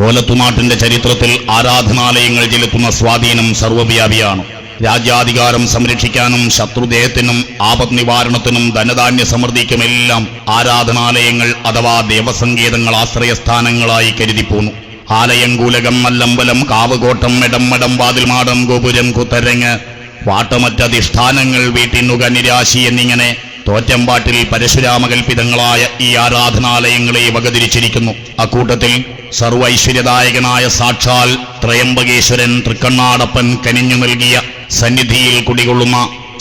കോലത്തുനാട്ടിന്റെ ചരിത്രത്തിൽ ആരാധനാലയങ്ങൾ ചെലുത്തുന്ന സ്വാധീനം സർവവ്യാപിയാണ് രാജ്യാധികാരം സംരക്ഷിക്കാനും ശത്രുദേഹത്തിനും ആപത് നിവാരണത്തിനും ധനധാന്യ സമൃദ്ധിക്കുമെല്ലാം ആരാധനാലയങ്ങൾ അഥവാ ദേവസങ്കേതങ്ങൾ ആശ്രയസ്ഥാനങ്ങളായി കരുതിപ്പോന്നു. ആലയങ്കൂലകം മല്ലമ്പലം കാവുകോട്ടം മെടമ്മടം വാതിൽമാടം ഗോപുരം കുത്തരങ്ങ് വാട്ടമറ്റധിഷ്ഠാനങ്ങൾ വീട്ടിനുക നിരാശി എന്നിങ്ങനെ തോറ്റമ്പാട്ടിൽ പരശുരാമകൽപിതങ്ങളായ ഈ ആരാധനാലയങ്ങളെ വകതിരിച്ചിരിക്കുന്നു. അക്കൂട്ടത്തിൽ സർവൈശ്വര്യദായകനായ സാക്ഷാൽ ത്രയംബകേശ്വരൻ തൃക്കണ്ണാടപ്പൻ കനിഞ്ഞു നൽകിയ സന്നിധിയിൽ കുടികൊള്ളുന്ന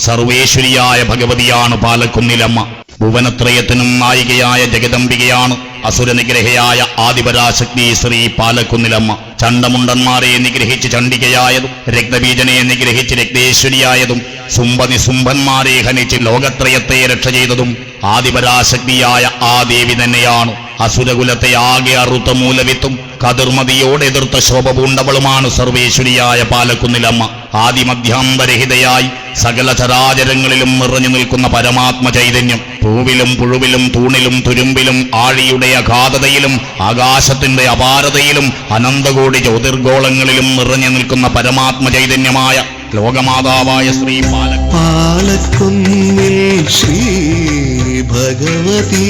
സർവേശ്വരിയായ ഭഗവതിയാണ് പാലക്കുന്നിലമ്മ. ഭുവനത്രയത്തിനും നായികയായ ജഗദംബികയാണ് അസുരനിഗ്രഹയായ ആദിപരാശക്തി ശ്രീ പാലക്കുന്നിലമ്മ. ചണ്ടമുണ്ടന്മാരെ നിഗ്രഹിച്ച് ചണ്ഡികയായതും രക്തബീജനെ നിഗ്രഹിച്ച് രക്തേശ്വരിയായതും സുംബനിസുംഭന്മാരെ ഹനിച്ച് ലോകത്രയത്തെ രക്ഷ ചെയ്തതും ആദിപരാശക്തിയായ ആ ദേവി തന്നെയാണ്. അസുരകുലത്തെ ആകെ അറുത്ത മൂലവിത്തും കതിർമതിയോട് എതിർത്ത ശോഭപൂണ്ടവളുമാണ് സർവേശ്വരിയായ പാലക്കുന്നിലമ്മ. ആദിമധ്യാന്തരഹിതയായി സകല ചരാചരങ്ങളിലും നിറഞ്ഞു നിൽക്കുന്ന പരമാത്മ ചൈതന്യം. പൂവിലും പുഴുവിലും തൂണിലും തുരുമ്പിലും ആഴിയുടെ അഗാധതയിലും ആകാശത്തിന്റെ അപാരതയിലും അനന്തകോടി ജ്യോതിർഗോളങ്ങളിലും നിറഞ്ഞു നിൽക്കുന്ന പരമാത്മ ചൈതന്യമായ ലോകമാതാവായ ശ്രീ പാല പാലക്കുന്നിൽ ശ്രീ ഭഗവതി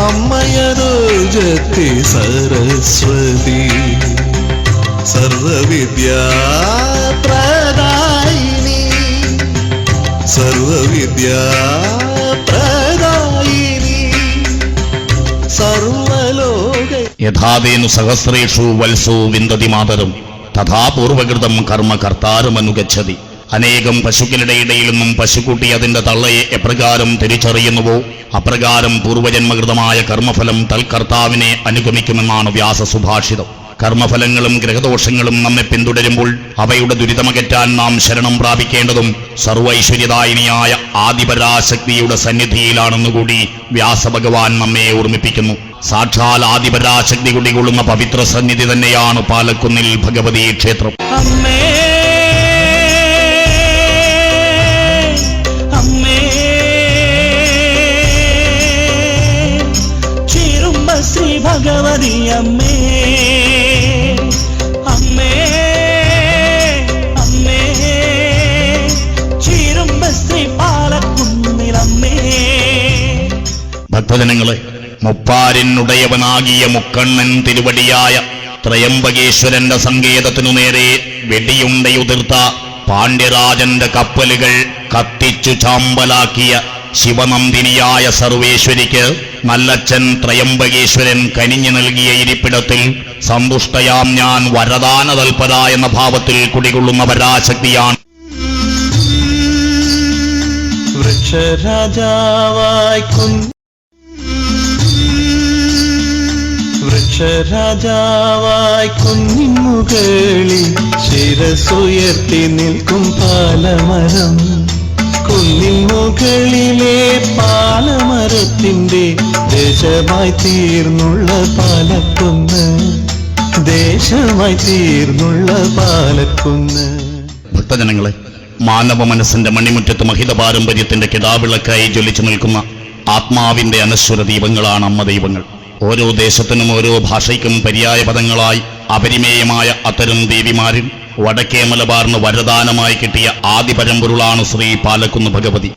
അമ്മയരോജത്തെ സരസ്വതി. സർവവിദ്യാ പ്രദായിനി. സർവവിദ്യാ പ്രദായിനി. സർവലോക യഥാതേനു സഹസ്രേഷു വത്സോ വിന്ദതി മാതരം തഥാ പൂർവകൃതം കർമ്മ കർത്താരമനുഗച്ഛതി. അനേകം പശുക്കളുടെ ഇടയിൽ നിന്നും പശുക്കുട്ടി അതിന്റെ തള്ളയെ എപ്രകാരം തിരിച്ചറിയുന്നുവോ? അപ്രകാരം പൂർവജന്മകൃതമായ കർമ്മഫലം തൽകർത്താവിനെ അനുഗമിക്കുമെന്നാണ് വ്യാസ സുഭാഷിതം കർമ്മഫലങ്ങളും ഗ്രഹദോഷങ്ങളും നമ്മെ പിന്തുടരുമ്പോൾ അവയുടെ ദുരിതമകറ്റാൻ നാം ശരണം പ്രാപിക്കേണ്ടതും സർവൈശ്വര്യദായിനിയായ ആദിപരാശക്തിയുടെ സന്നിധിയിലാണെന്നുകൂടി വ്യാസഭഗവാൻ നമ്മെ ഓർമ്മിപ്പിക്കുന്നു. സാക്ഷാൽ ആദിപരാശക്തി കുടികൊള്ളുന്ന പവിത്ര സന്നിധി തന്നെയാണ് പാലക്കുന്നിൽ ഭഗവതി ക്ഷേത്രം ഭഗവതി അമ്മേ അമ്മേ അമ്മേ. പാലക്കുന്നിലമ്മേ ഭക്തജനങ്ങളെ മുപ്പാരിനുടയവനാകിയ മുക്കണ്ണൻ തിരുവടിയായ ത്രയംബകേശ്വരന്റെ സങ്കേതത്തിനു നേരെ വെടിയുണ്ടയുതിർത്ത പാണ്ഡ്യരാജന്റെ കപ്പലുകൾ കത്തിച്ചു ചാമ്പലാക്കിയ ശിവനന്ദിനിയായ സർവേശ്വരിക്ക് നല്ലച്ഛൻ ത്രയംബകേശ്വരൻ കനിഞ്ഞു നൽകിയ ഇരിപ്പിടത്തിൽ സന്തുഷ്ടയാം ഞാൻ വരദാന തൽപര എന്ന ഭാവത്തിൽ കുടികൊള്ളുന്ന പരാശക്തിയാണ്. വൃക്ഷരാജാവായി കുഞ്ഞ് വൃക്ഷരാജാവായി കുഞ്ഞിമുകളിൽ ശിരസുയർത്തി നിൽക്കും പാലമരം. കുന്നിൻ മുകളിലെ പാലമരത്തിന്റെ ദേശമായി തീർന്നുള്ള പാലക്കുന്ന്. ദേശമായി തീർന്നുള്ള പാലക്കുന്ന്. ഭക്തജനങ്ങളെ മാനവ മനസ്സിന്റെ മണിമുറ്റത്ത് മഹിത പാരമ്പര്യത്തിന്റെ കിതാവിളക്കായി ജ്വലിച്ചു നിൽക്കുന്ന ആത്മാവിന്റെ അനശ്വര ദീപങ്ങളാണ് അമ്മ ദൈവങ്ങൾ. ഓരോ ദേശത്തിനും ഓരോ ഭാഷയ്ക്കും പര്യായ പദങ്ങളായി അപരിമേയമായ അത്തരം ദേവിമാരിൽ വടക്കേ മലബാറിന് വരദാനമായി കിട്ടിയ ആദി പരമ്പൊരുളാണ് ശ്രീ പാലക്കുന്ന് ഭഗവതി.